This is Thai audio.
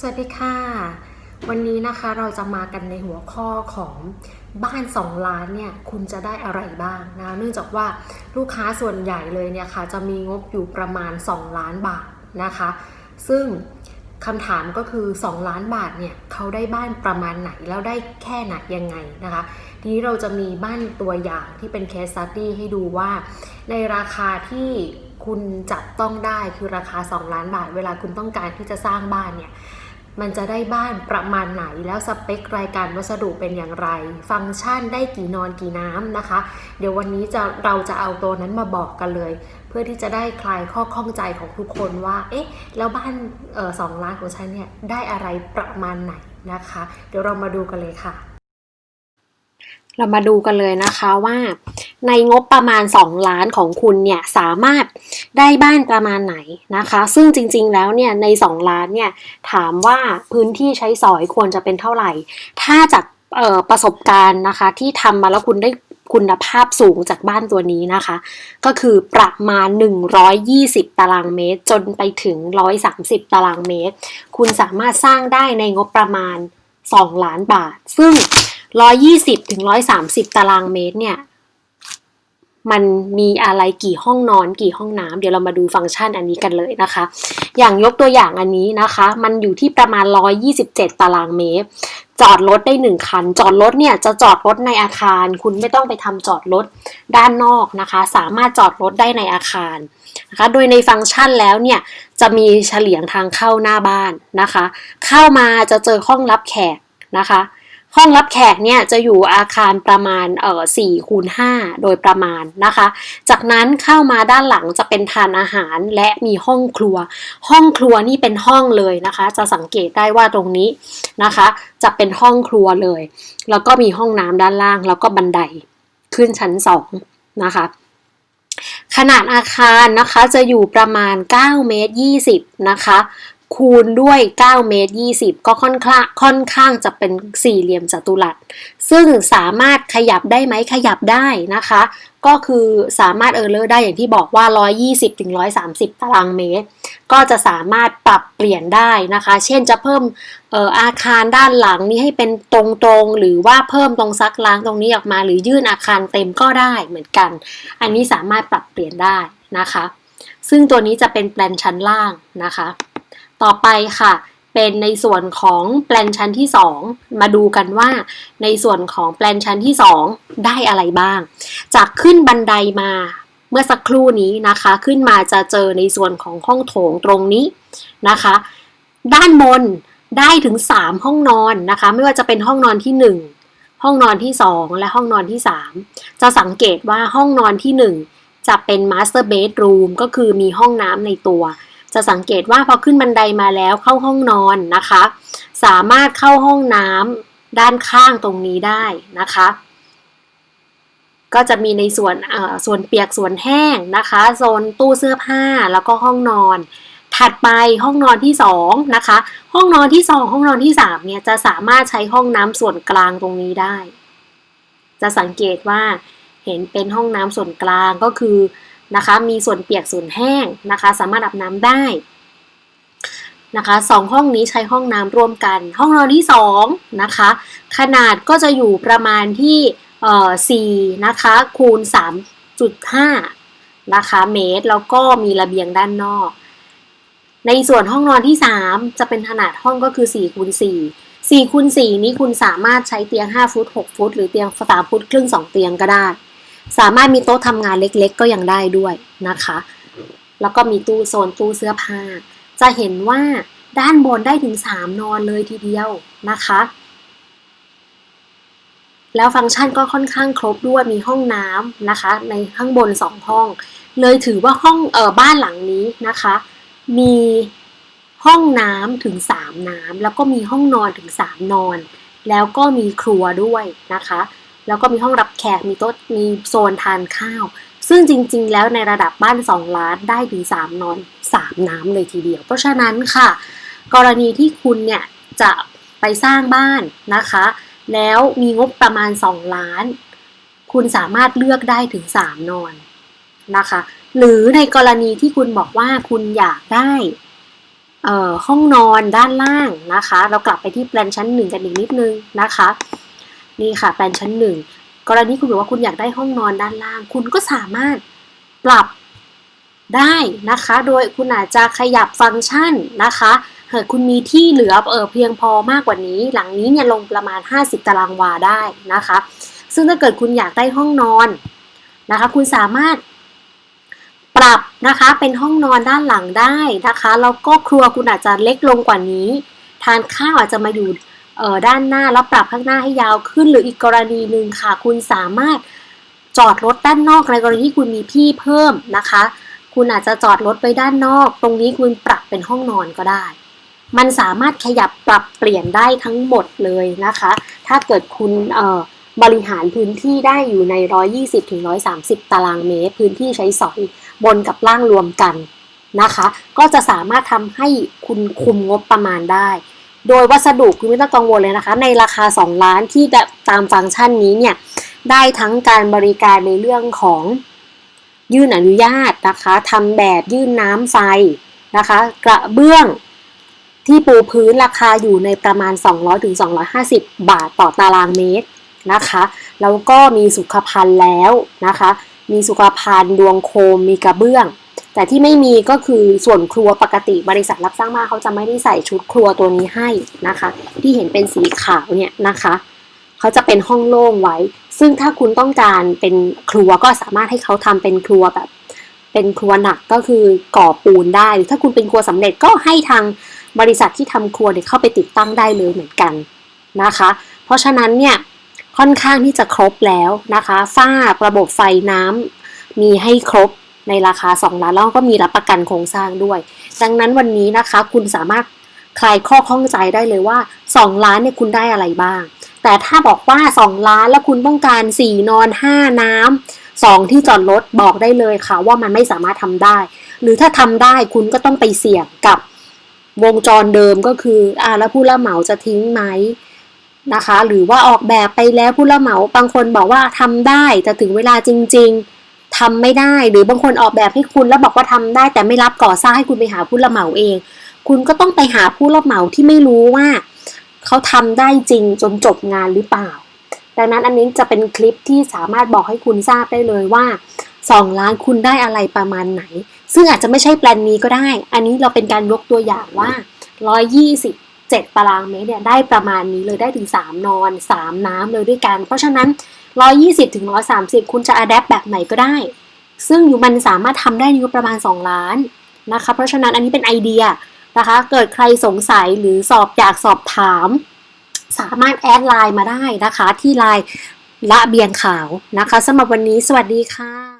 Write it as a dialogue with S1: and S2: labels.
S1: สวัสดีค่ะ วันนี้นะคะเราจะมากันในหัวข้อของบ้าน 2 ล้านเนี่ยคุณจะได้อะไรบ้างนะเนื่องจากว่าลูกค้าส่วนใหญ่เลยเนี่ยค่ะจะมีงบอยู่ประมาณ 2 ล้านบาทนะคะ ซึ่งคำถามก็คือ 2 ล้านบาทเนี่ยเขาได้บ้านประมาณไหนแล้วได้แค่ไหนยังไงนะคะ ทีนี้เราจะมีบ้านตัวอย่างที่เป็นเคสสต t ดี้ให้ดูว่า ในราคาที่คุณจับต้องได้คือราคา 2 ล้านบาท เวลาคุณต้องการที่จะสร้างบ้านเนี่ย มันจะได้บ้านประมาณไหนแล้วสเปครายการวัสดุเป็นอย่างไร ฟังก์ชันได้กี่นอนกี่น้ำนะคะ เดี๋ยววันนี้จะเราจะเอาตัวนั้นมาบอกกันเลย เพื่อที่จะได้คลายข้อข้องใจของทุกคนว่า เอ๊ะ แล้วบ้านออสองล้านของฉันเนี่ยได้อะไรประมาณไหนนะคะ เดี๋ยวเรามาดูกันเลยค่ะ เรามาดูกันเลยนะคะว่า ในงบประมาณ 2 ล้านของคุณเนี่ยสามารถได้บ้านประมาณไหนนะคะ ซึ่งจริงๆแล้วเนี่ยใน 2 ล้านเนี่ยถามว่าพื้นที่ใช้สอยควรจะเป็นเท่าไหร่ ถ้าจากประสบการณ์นะคะที่ทำมาแล้วคุณได้คุณภาพสูงจากบ้านตัวนี้นะคะ ก็คือประมาณ 120 ตารางเมตร จนไปถึง 130 ตารางเมตร คุณสามารถสร้างได้ในงบประมาณ 2 ล้านบาท ซึ่ง 120ถึง130 ตารางเมตรเนี่ย มันมีอะไรกี่ห้องนอนกี่ห้องน้ำเดี๋ยวเรามาดูฟังก์ชันอันนี้กันเลยนะคะ อย่างยกตัวอย่างอันนี้นะคะ มันอยู่ที่ประมาณ 127 ตารางเมตร จอดรถได้ 1 คัน จอดรถเนี่ยจะจอดรถในอาคาร คุณไม่ต้องไปทำจอดรถด้านนอกนะคะ สามารถจอดรถได้ในอาคารนะคะ โดยในฟังก์ชันแล้วเนี่ยจะมีเฉลียงทางเข้าหน้าบ้านนะคะ เข้ามาจะเจอห้องรับแขกนะคะ ห้องรับแขกเนี่ยจะอยู่อาคารประมาณเอ่อ4คูณ5โดยประมาณนะคะ จากนั้นเข้ามาด้านหลังจะเป็นทานอาหารและมีห้องครัว ห้องครัวนี่เป็นห้องเลยนะคะ จะสังเกตได้ว่าตรงนี้นะคะ จะเป็นห้องครัวเลย แล้วก็มีห้องน้ำด้านล่าง แล้วก็บันไดขึ้นชั้น2นะคะขนาดอาคารนะคะจะอยู่ประมาณ9เมตร20นะคะ คูณด้วย 9 เมตร 20 ก็ค่อนข้างค่อนข้างจะเป็นสี่เหลี่ยมจัตุรัส ซึ่งสามารถขยับได้ไหมขยับได้นะคะ ก็คือสามารถเออร์เลอร์ได้อย่างที่บอกว่า 120ถึง130 ตารางเมตร ก็จะสามารถปรับเปลี่ยนได้นะคะ เช่นจะเพิ่มเอออาคารด้านหลังนี้ให้เป็นตรงๆ หรือว่าเพิ่มตรงซักล้างตรงนี้ออกมา หรือยื่นอาคารเต็มก็ได้เหมือนกัน อันนี้สามารถปรับเปลี่ยนได้นะคะ ซึ่งตัวนี้จะเป็นแปลนชั้นล่างนะคะ ต่อไปค่ะ เป็นในส่วนของแปลนชั้นที่ 2 มาดูกันว่า ในส่วนของแปลนชั้นที่ 2 ได้อะไรบ้าง จากขึ้นบันไดมาเมื่อสักครู่นี้นะคะ ขึ้นมาจะเจอในส่วนของห้องโถงตรงนี้นะคะ ด้านบนได้ถึง 3 ห้องนอนนะคะ ไม่ว่าจะเป็นห้องนอนที่ 1 ห้องนอนที่ 2 และห้องนอนที่ 3 จะสังเกตว่าห้องนอนที่ 1 จะเป็น master bedroom ก็คือมีห้องน้ำในตัว จะสังเกตว่าพอขึ้นบันไดมาแล้วเข้าห้องนอนนะคะ สามารถเข้าห้องน้ำด้านข้างตรงนี้ได้นะคะ ก็จะมีในส่วนเอ่อส่วนเปียกส่วนแห้งนะคะโซนตู้เสื้อผ้าแล้วก็ห้องนอน ถัดไปห้องนอนที่2นะคะ ห้องนอนที่ 2 ห้องนอนที่3เนี่ยจะสามารถใช้ห้องน้ำส่วนกลางตรงนี้ได้ จะสังเกตว่าเห็นเป็นห้องน้ำส่วนกลางก็คือ นะคะ มีส่วนเปียกส่วนแห้งนะคะ สามารถอาบน้ำได้นะคะสองห้องนี้ใช้ห้องน้ำร่วมกัน ห้องนอนที่2นะคะ ขนาดก็จะอยู่ประมาณที่เอ่อ4นะคะคูณ 3.5นะคะเมตร แล้วก็มีระเบียงด้านนอก ในส่วนห้องนอนที่ 3 จะเป็นขนาดห้องก็คือ4คูณ4 4คูณ4นี้คุณสามารถใช้เตียง 5 ฟุต 6 ฟุต หรือเตียง3ฟุตครึ่ง 2 เตียงก็ได้ สามารถมีโต๊ะทำงานเล็กๆ ก็ยังได้ด้วยนะคะ แล้วก็มีตู้โซนตู้เสื้อผ้า จะเห็นว่าด้านบนได้ถึง 3 นอนเลยทีเดียวนะคะ แล้วฟังก์ชันก็ค่อนข้างครบด้วยมีห้องน้ำนะคะ ในข้างบน 2 ห้อง เลยถือว่าห้องเออบ้านหลังนี้นะคะ มีห้องน้ำถึง 3 น้ำแล้วก็มีห้องนอนถึง 3 นอน แล้วก็มีครัวด้วยนะคะ แล้วก็มีห้องรับแขกมีโต๊ะมีโซนทานข้าว ซึ่งจริง ๆ แล้วในระดับบ้าน 2 ล้านได้ถึง 3 นอน 3 น้ำเลยทีเดียว เพราะฉะนั้นค่ะ กรณีที่คุณเนี่ยจะไปสร้างบ้านนะคะ แล้วมีงบประมาณ 2 ล้าน คุณสามารถเลือกได้ถึง 3 นอนนะคะ หรือในกรณีที่คุณบอกว่าคุณอยากได้เอ่อห้องนอนด้านล่างนะคะ เรากลับไปที่แปลนชั้นหนึ่งกันอีกนิดนึงนะคะ นี่ค่ะแปลนชั้นหนึ่งกรณีคุณบอกว่าคุณอยากได้ห้องนอนด้านล่าง คุณก็สามารถปรับได้นะคะ โดยคุณอาจจะขยับฟังก์ชันนะคะหากคุณมีที่เหลือเออเพียงพอมากกว่านี้ หลังนี้เนี่ยลงประมาณ 50 ตารางวาได้นะคะ ซึ่งถ้าเกิดคุณอยากได้ห้องนอนนะคะ คุณสามารถปรับนะคะเป็นห้องนอนด้านหลังได้นะคะแล้วก็ครัวคุณอาจจะเล็กลงกว่านี้ ทานข้าวอาจจะมาอยู่ ด้านหน้าแล้วปรับข้างหน้าให้ยาวขึ้น หรืออีกกรณีหนึ่งค่ะ คุณสามารถจอดรถด้านนอกในกรณีที่คุณมีที่เพิ่มนะคะ คุณอาจจะจอดรถไปด้านนอก ตรงนี้คุณปรับเป็นห้องนอนก็ได้ มันสามารถขยับปรับเปลี่ยนได้ทั้งหมดเลยนะคะ ถ้าเกิดคุณบริหารพื้นที่ได้อยู่ใน 120ถึง130 ตารางเมตร พื้นที่ใช้สอยบนกับล่างรวมกันนะคะ ก็จะสามารถทำให้คุณคุมงบประมาณได้ โดยวัสดุคุณไม่ต้องกังวลเลยนะคะ ในราคา 2 ล้านที่ตามฟังก์ชันนี้เนี่ยได้ทั้งการบริการในเรื่องของยื่นอนุญาตนะคะทำแบบยื่นน้ำไฟนะคะ กระเบื้องที่ปูพื้นราคาอยู่ในประมาณ 200ถึงบาทต่อตารางเมตรนะคะแล้วก็มีสุขภัณฑ์แล้วนะคะ มีสุขภัณฑ์ดวงโคมมีกระเบื้อง แต่ที่ไม่มีก็คือส่วนครัวปกติบริษัทรับสร้างบ้านเขาจะไม่ได้ใส่ชุดครัวตัวนี้ให้นะคะ ที่เห็นเป็นสีขาวเนี่ยนะคะเขาจะเป็นห้องโล่งไว้ ซึ่งถ้าคุณต้องการเป็นครัวก็สามารถให้เขาทำเป็นครัวแบบ เป็นครัวหนักก็คือก่อปูนได้หรือถ้าคุณเป็นครัวสำเร็จก็ให้ทางบริษัทที่ทำครัวเนี่ยเข้าไปติดตั้งได้เลยเหมือนกันนะคะ เพราะฉะนั้นเนี่ยค่อนข้างที่จะครบแล้วนะคะฝ้าระบบไฟน้ำมีให้ครบ ในราคา 2 ล้านแล้วก็มีรับประกันโครงสร้างด้วย ดังนั้นวันนี้นะคะคุณสามารถคลายข้อข้องใจได้เลยว่า 2 ล้านเนี่ยคุณได้อะไรบ้าง แต่ถ้าบอกว่า 2 ล้านแล้วคุณต้องการ 4 นอน 5 น้ำ2ที่จอดรถบอกได้เลยค่ะว่ามันไม่สามารถทำได้ หรือถ้าทำได้คุณก็ต้องไปเสี่ยงกับวงจรเดิมก็คืออ่าแล้วผู้รับเหมาจะทิ้งไหมนะคะ หรือว่าออกแบบไปแล้วผู้รับเหมาบางคนบอกว่าทำได้แต่ถึงเวลาจริง ๆ ทำไม่ได้ หรือบางคนออกแบบให้คุณแล้วบอกว่าทำได้ แต่ไม่รับก่อสร้างให้คุณไปหาผู้รับเหมาเอง คุณก็ต้องไปหาผู้รับเหมาที่ไม่รู้ว่าเขาทำได้จริงจนจบงานหรือเปล่า ดังนั้นอันนี้จะเป็นคลิปที่สามารถบอกให้คุณทราบได้เลยว่า 2 ล้านคุณได้อะไรประมาณไหน ซึ่งอาจจะไม่ใช่แปลนนี้ก็ได้ อันนี้เราเป็นการยกตัวอย่างว่า 127 ตารางเมตรเนี่ยได้ประมาณนี้เลยได้ถึง 3 นอน 3 น้ำเลยด้วยกัน เพราะฉะนั้น 120ถึง130 คุณจะอัดแอปแบบไหนก็ได้ ซึ่งอยู่มันสามารถทำได้ในงบประมาณ 2 ล้านนะคะ เพราะฉะนั้นอันนี้เป็นไอเดียนะคะ เกิดใครสงสัยหรือสอบอยากสอบถาม สามารถแอดไลน์มาได้นะคะ ที่ไลน์ละเบียงขาวนะคะสำหรับวันนี้สวัสดีค่ะ